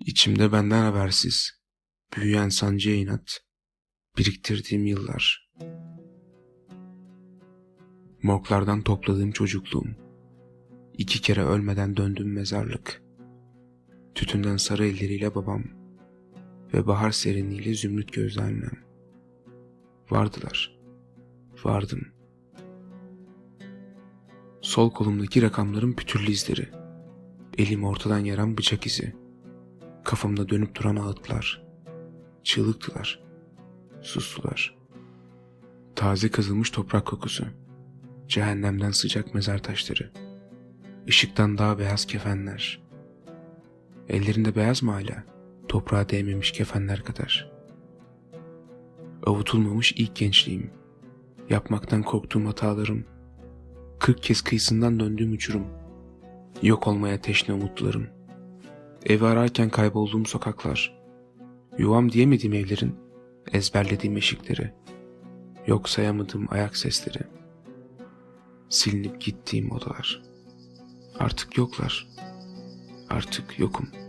İçimde benden habersiz, büyüyen sancıya inat, biriktirdiğim yıllar. Morglardan topladığım çocukluğum, iki kere ölmeden döndüğüm mezarlık, tütünden sarı elleriyle babam ve bahar serinliğiyle zümrüt gözlü annem. Vardılar, vardım. Sol kolumdaki rakamların pütürlü izleri, elim ortadan yaran bıçak izi, kafamda dönüp duran ağıtlar, çığlıktılar, sustular. Taze kazılmış toprak kokusu, cehennemden sıcak mezar taşları, ışıktan daha beyaz kefenler. Ellerinde beyaz mı hala? Toprağa değmemiş kefenler kadar. Avutulmamış ilk gençliğim, yapmaktan korktuğum hatalarım, kırk kez kıyısından döndüğüm uçurum, yok olmaya teşne umutlarım, evi ararken kaybolduğum sokaklar, yuvam diyemediğim evlerin, ezberlediğim eşikleri, yok sayamadığım ayak sesleri, silinip gittiğim odalar. Artık yoklar, artık yokum.''